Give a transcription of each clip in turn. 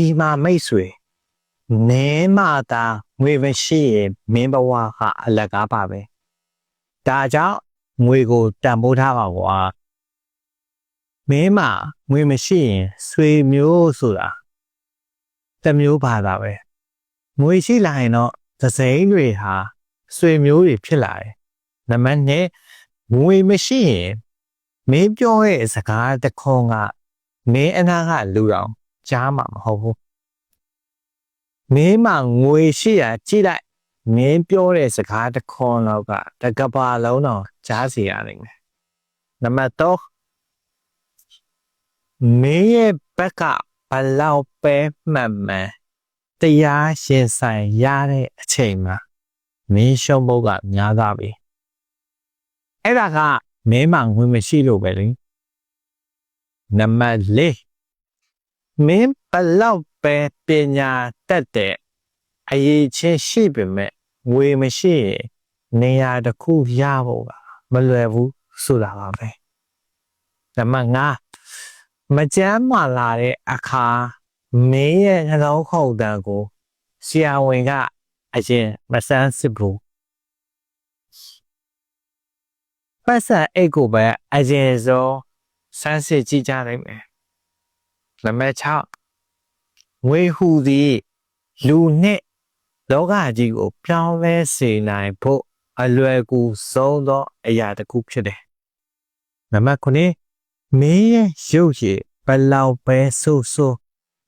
ဒီမှာမိတ်ဆွေနင်းမသာငွေမရှိရင်မင်းဘဝကအလကားပါပဲဒါကြောင့်ငွေကိုတန်ဖိုးထားပါကွာမင်းမငွေမရှိရင်ဆွေမျိုးဆိုတာတစ်မျိုးပါတာပဲငွေရှိလာရင်တော့သစိမ်းတွေဟာဆွေမျိုးတွေဖြစ်လာတယ်နံပါတ်2ငွေမရှိရင်မင်းပြောရဲ့စကားတစ်ခွန်းကမင်းအနာကလူတော် ကြားမှာမဟုတ်ဘူးမင်းမငွေရှိရကြည့်လိုက်မင်းပြောတဲ့စကားတစ်ခွန်းတော့ကတကဘာလုံးတော့ကြားစီရနိုင်တယ်နံပါတ်3မင်းရဲ့ဘက်ကဘလောက်ပဲမှန်မှန်တရားရှင်ဆိုင်ရတဲ့အချိန်မှာမင်းရှုံးဖို့ကများသားပြီအဲ့ဒါကမင်းမငွေမရှိလို့ပဲလေနံပါတ်4 မင်းဘလောက်ပဲပညာတတ်တဲ့အရေးချင်းရှိပေမဲ့ငွေမရှိရင်နေရာတစ်ခုရဖို့ကမလွယ်ဘူးဆိုတာပါပဲနံပါတ်5မကြမ်းမာလာတဲ့အခါမင်းရဲ့နှလုံးခုန်တန်ကိုဆရာဝန်ကအရင်မဆန်းစစ်ဘူးပတ်စံအိတ်ကိုပဲအရင်ဆုံးဆန်းစစ်ကြည့်ကြနိုင်မယ် နံပါတ်6ငွေဟူသည်လူနဲ့လောကကြီးကိုပြောင်းလဲစေနိုင်ဖို့အလွယ်ကူဆုံးသောအရာတစ်ခုဖြစ်တယ်နံပါတ်9မင်းရဲ့ရုပ်ရည်ဘယ်လောက်ပဲဆိုးဆိုး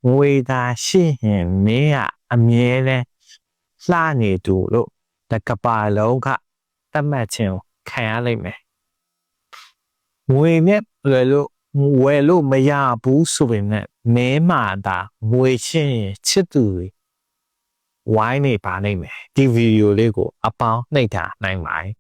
ငွေသာရှိရင်မင်းကအမြဲတမ်းလှနေသူလို့တကပါလုံးကတတ်မှတ်ခြင်းကိုခံရလိမ့်မယ်ငွေနဲ့လွယ်လို့ ဝယ်လို့မရဘူးဆိုပေမဲ့မဲမာတာငွေချင်းရင်ချစ်သူတွေဝိုင်းနေပါနိုင်မယ်ဒီဗီဒီယိုလေးကိုအပေါင်းနှိပ်ထားနိုင်ပါတယ်